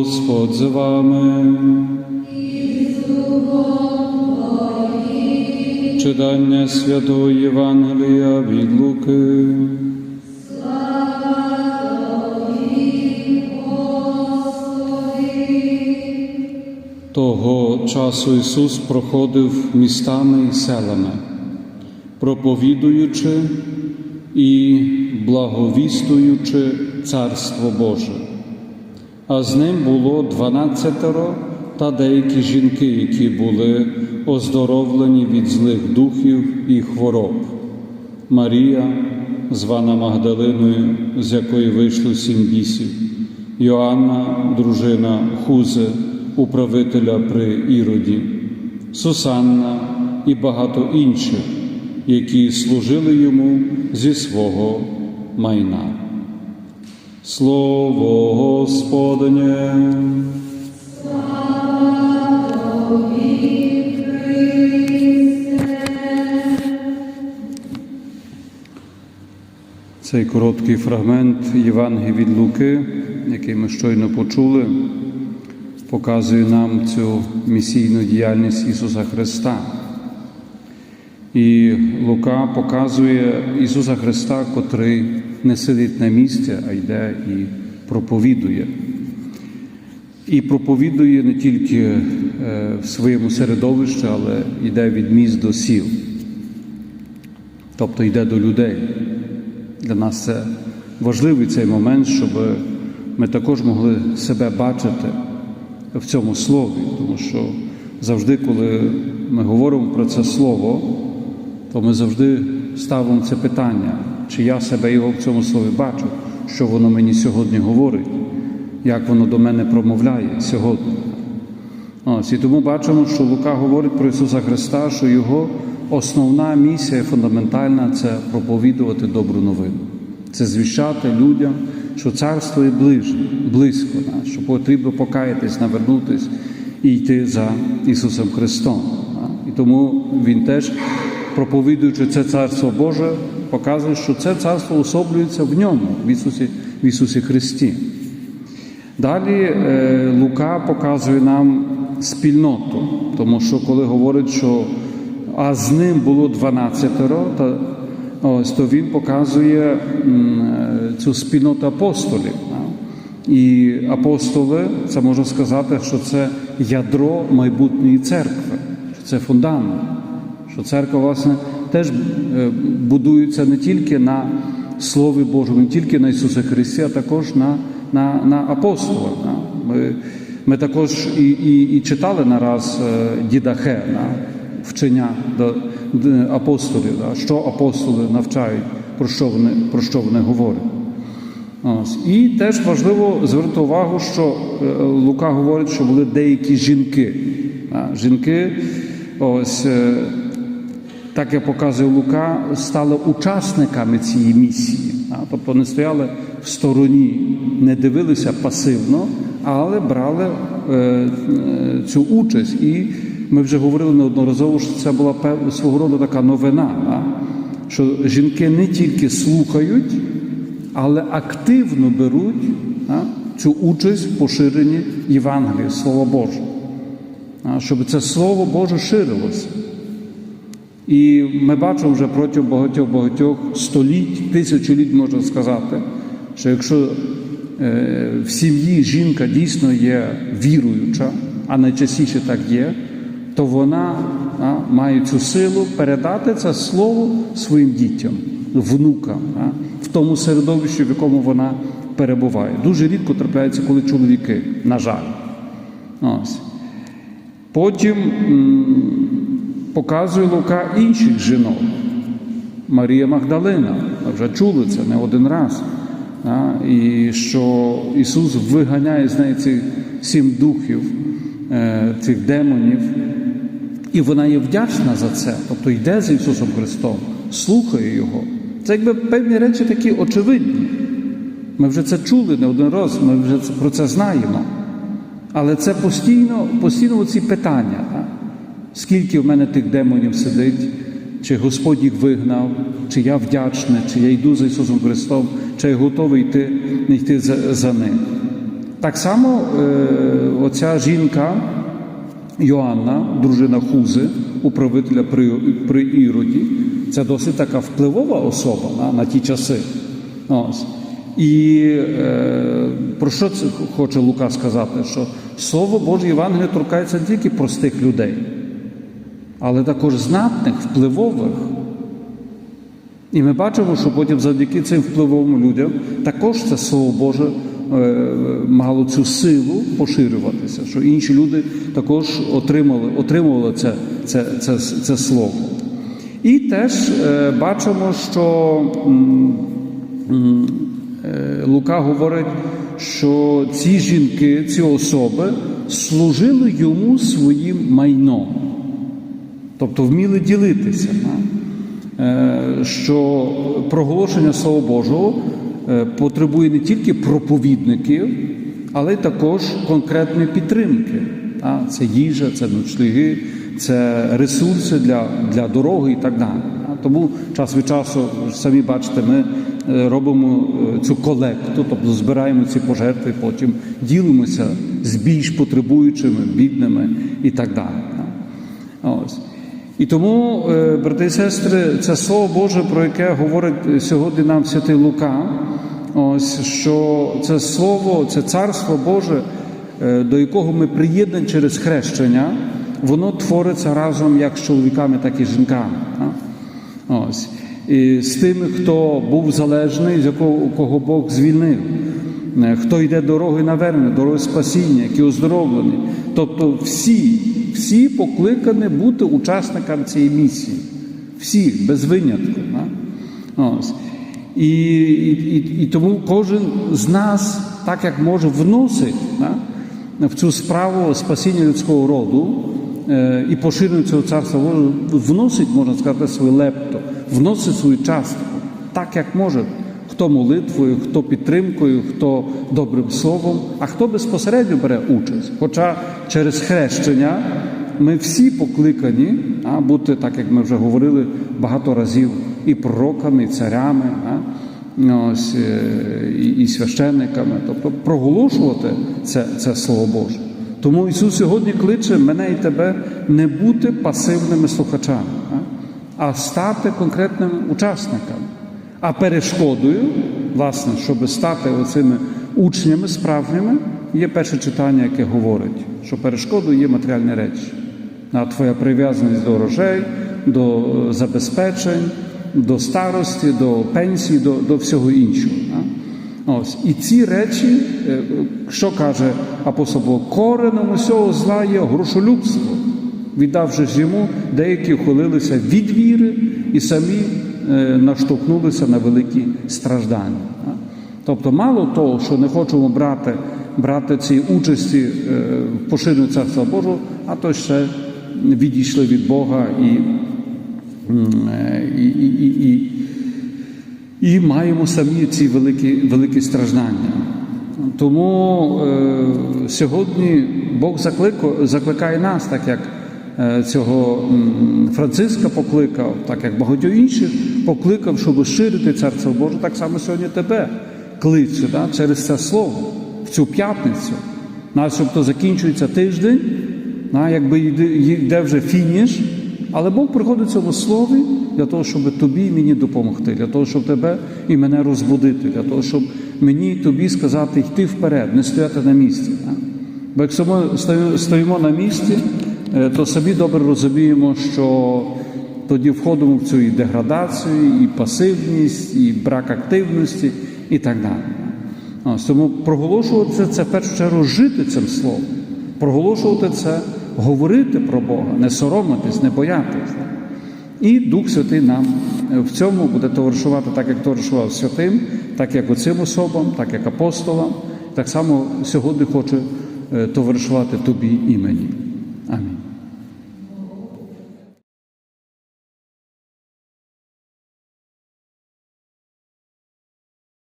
Господь з вами. Читання Святого Євангелія від Луки. Того часу Ісус проходив містами і селами, проповідуючи і благовістуючи Царство Боже. А з ним було дванадцятеро та деякі жінки, які були оздоровлені від злих духів і хвороб. Марія, звана Магдалиною, з якої вийшло сім бісів, Йоанна, дружина Хузи, управителя при Іроді, Сусанна і багато інших, які служили йому зі свого майна. Слово Господнє. Цей короткий фрагмент Євангелії від Луки, який ми щойно почули, показує нам цю місійну діяльність Ісуса Христа. І Лука показує Ісуса Христа, котрий не сидить на місці, а йде і проповідує. І проповідує не тільки е, в своєму середовищі, але йде від міст до сіл, тобто йде до людей. Для нас це важливий цей момент, щоб ми також могли себе бачити в цьому слові, тому що завжди, коли ми говоримо про це слово, то ми завжди ставимо це питання, чи я себе його в цьому слові бачу, що воно мені сьогодні говорить, як воно до мене промовляє сьогодні. Ось, І тому бачимо, що Лука говорить про Ісуса Христа, що Його основна місія фундаментальна це проповідувати добру новину. Це звіщати людям, що царство є ближче, близько, що потрібно покаятись, навернутись і йти за Ісусом Христом. І тому Він теж, проповідуючи це Царство Боже, показує, що це царство особлюється в ньому, в Ісусі, в Ісусі Христі. Далі Лука показує нам спільноту, тому що коли говорить, що а з ним було дванадцятеро, то, ось, то він показує цю спільноту апостолів. І апостоли, це можна сказати, що це ядро майбутньої церкви, що це фундамент, що церква, власне, теж будується не тільки на Слові Божому, не тільки на Ісусі Христі, а також на на, на апостолах. Ми ми також і і, і читали нараз діда Хе, вчення до, апостолів, що апостоли навчають, про що вони, про що вони говорять. І теж важливо звернути увагу, що Лука говорить, що були деякі жінки. Жінки, ось так як показує Лука, стали учасниками цієї місії. Тобто не стояли в стороні, не дивилися пасивно, але брали цю участь. І ми вже говорили неодноразово, що це була свого роду така новина, що жінки не тільки слухають, але активно беруть цю участь в поширенні Євангелія, Слова Божого, щоб це Слово Боже ширилося. І ми бачимо вже протягом багатьох-багатьох століть, тисячоліть можна сказати, що якщо в сім'ї жінка дійсно є віруюча, а найчастіше так є, то вона а, має цю силу передати це слово своїм дітям, внукам, а, в тому середовищі, в якому вона перебуває. Дуже рідко трапляється, коли чоловіки, на жаль. Ось. Потім показує Лука інших жінок. Марія Магдалина, ми вже чули це не один раз. І що Ісус виганяє з неї цих сім духів, е, цих демонів, і вона є вдячна за це, тобто йде з Ісусом Христом, слухає Його. Це якби певні речі такі очевидні. Ми вже це чули не один раз, ми вже про це знаємо. Але це постійно постійно ці питання. Скільки в мене тих демонів сидить, чи Господь їх вигнав, чи я вдячний, чи я йду за Ісусом Христом, чи я готовий йти, йти за, за ним. Так само е, оця жінка Йоанна, дружина Хузи, управителя при, при Іроді, це досить така впливова особа на, на ті часи. Ось. І е, про що це хоче Лука сказати? Що Слово Боже Євангелія торкається не тільки простих людей, але також знатних, впливових. І ми бачимо, що потім завдяки цим впливовим людям також це Слово Боже е, мало цю силу поширюватися, що інші люди також отримали, отримували це, це, це, це слово. І теж е, бачимо, що е, Лука говорить, що ці жінки, ці особи служили йому своїм майном, тобто вміли ділитися. Е, що проголошення Слова Божого е, потребує не тільки проповідників, але й також конкретної підтримки. Це їжа, це ночліги, це ресурси для, для дороги і так далі. Тому час від часу, самі бачите, ми е, робимо цю колекту, тобто збираємо ці пожертви, потім ділимося з більш потребуючими, бідними і так далі. Ось. І тому, е, брати і сестри, це слово Боже, про яке говорить сьогодні нам святий Лука, ось що це слово, це царство Боже, е, до якого ми приєднані через хрещення, воно твориться разом як з чоловіками, так і з жінками. Ось. І з тими, хто був залежний, з якого кого Бог звільнив, Е, хто йде дорогою навернення, дорогою спасіння, які оздоровлені. Тобто всі, всі покликані бути учасниками цієї місії. Всі, без винятку. Ось. І, і, і, тому кожен з нас, так як може, вносить да, в цю справу спасіння людського роду е, і поширення цього царства вносить, можна сказати, свою лепту, вносить свою частку, так як може. Хто молитвою, хто підтримкою, хто добрим словом, а хто безпосередньо бере участь. Хоча через хрещення ми всі покликані а, бути, так як ми вже говорили багато разів, і пророками, і царями, а, ось, е, і, і священниками, тобто проголошувати це, це Слово Боже. Тому Ісус сьогодні кличе мене і тебе не бути пасивними слухачами, а, стати конкретними учасниками. А перешкодою, власне, щоб стати оцими учнями справжніми, є перше читання, яке говорить, що перешкодою є матеріальні речі. А твоя прив'язаність до грошей, до забезпечень, до старості, до пенсії, до, до всього іншого. Ось. І ці речі, е, що каже апостол Павло, кореном усього зла є грошолюбство, віддавши ж йому, деякі ухилилися від віри і самі е, наштовхнулися на великі страждання. Тобто, мало того, що не хочемо брати, брати ці участі е, в поширенні Царства Божого, а то ще відійшли від Бога і, е, і, і, і, і, і маємо самі ці великі, великі страждання. Тому е, сьогодні Бог заклико, закликає нас, так як е, цього Франциска покликав, так як багатьох інших покликав, щоб ширити Царство Боже, так само сьогодні тебе кличе да, через це слово в цю п'ятницю. Начебто закінчується тиждень, да, якби йде, вже фініш, але Бог приходить в цьому слові для того, щоб тобі і мені допомогти, для того, щоб тебе і мене розбудити, для того, щоб мені і тобі сказати йти вперед, не стояти на місці. Да? Бо якщо ми стоїмо на місці, е, то самі добре розуміємо, що тоді входимо в цю і деградацію, і пасивність, і брак активності, і так далі. Тому проголошувати це, в першу чергу жити цим словом, проголошувати це, говорити про Бога, не соромитись, не боятись. І Дух Святий нам е, в цьому буде товаришувати, так як товаришував святим, так як оцим особам, так як апостолам, так само сьогодні хоче е, товаришувати тобі і мені.